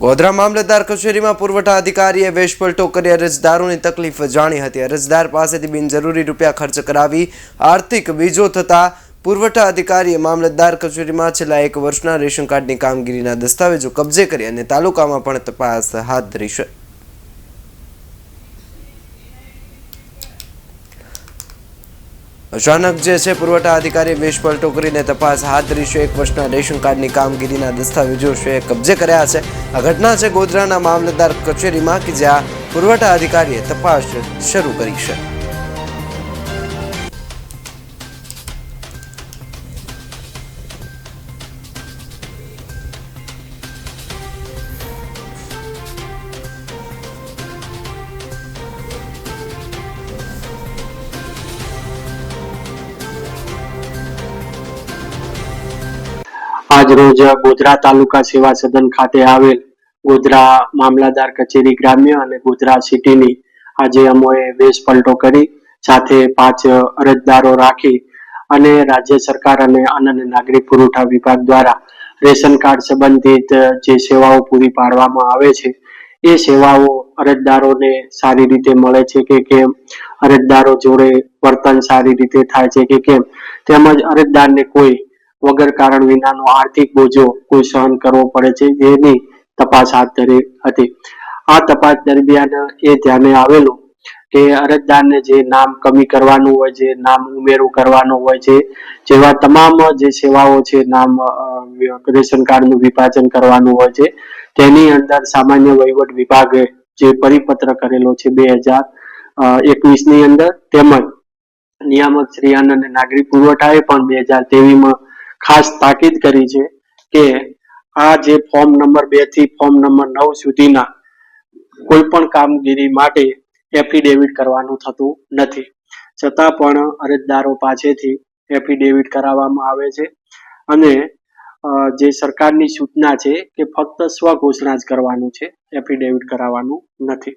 ગોધરા મામલતદાર કચેરીમાં પુરવઠા અધિકારીએ વેશપલટો કરી અરજદારોની તકલીફ જાણી હતી. અરજદાર પાસેથી બિનજરૂરી રૂપિયા ખર્ચ કરાવી આર્થિક બીજો થતા પુરવઠા અધિકારીએ મામલતદાર કચેરીમાં છેલ્લા એક વર્ષના રેશન કાર્ડની કામગીરીના દસ્તાવેજો કબજે કરી અને તાલુકામાં પણ તપાસ હાથ ધરી છે. અચાનક જે છે, પુરવઠા અધિકારી વેશપલટો ટોકરીને તપાસ હાથ ધરી છે. એક વર્ષના રેશન કાર્ડની કામગીરીના દસ્તાવેજો છે, કબજે કર્યા છે. આ ઘટના છે ગોધરાના મામલતદાર કચેરીમાં કે જ્યાં પુરવઠા અધિકારીએ તપાસ શરૂ કરી છે. રોજ ગોધરા તાલુકા સેવા સદન ખાતે આવેલ ગોધરા મામલાદાર કચેરી ગ્રામ્ય અને ગોધરા સિટીની આજે અમોએ વેશ પલટો કરી, સાથે પાંચ અરજદારો રાખી અને રાજ્ય સરકાર અને અન્ન અને નાગરિક પુરવઠા વિભાગ દ્વારા રેશન કાર્ડ સંબંધિત જે સેવાઓ પૂરી પાડવામાં આવે છે, એ સેવાઓ અરજદારોને સારી રીતે મળે છે કે કેમ? અરજદારો જોડે વર્તન સારી રીતે થાય છે કે કેમ? તેમજ અરજદારને કોઈ વગર કારણ વિનાનો આર્થિક બોજો કોઈ સહન કરવો પડે છે, જેની તપાસ હાથ ધરી હતી. આ તપાસ દરમિયાન એ ધ્યાને આવેલું કે અરજદારને જે નામ કમી કરવાનું હોય છે નામ ઉમેરું કરવાનું હોય છે જેવા તમામ જે સેવાઓ છે, નામ રેશન રેશન કાર્ડનું વિભાજન કરવાનું હોય છે, તેની અંદર સામાન્ય વહીવટ વિભાગે જે પરિપત્ર કરેલો છે બે હજાર એકવીસની અંદર તેમજ નિયામક શ્રી અન્ન અને નાગરિક પુરવઠાએ પણ બે હજાર તેવીસમાં ખાસ તાકીદ કરી છે કે આ જે ફોર્મ નંબર બેથી ફોર્મ નંબર નવ સુધીના કોઈ પણ કામગીરી માટે એફિડેવિટ કરવાનું થતું નથી. છતાં પણ અરજદારો પાસેથી એફિડેવિટ કરાવવામાં આવે છે અને જે સરકારની સૂચના છે કે ફક્ત સ્વઘોષણા જ કરવાનું છે, એફિડેવિટ કરાવવાનું નથી.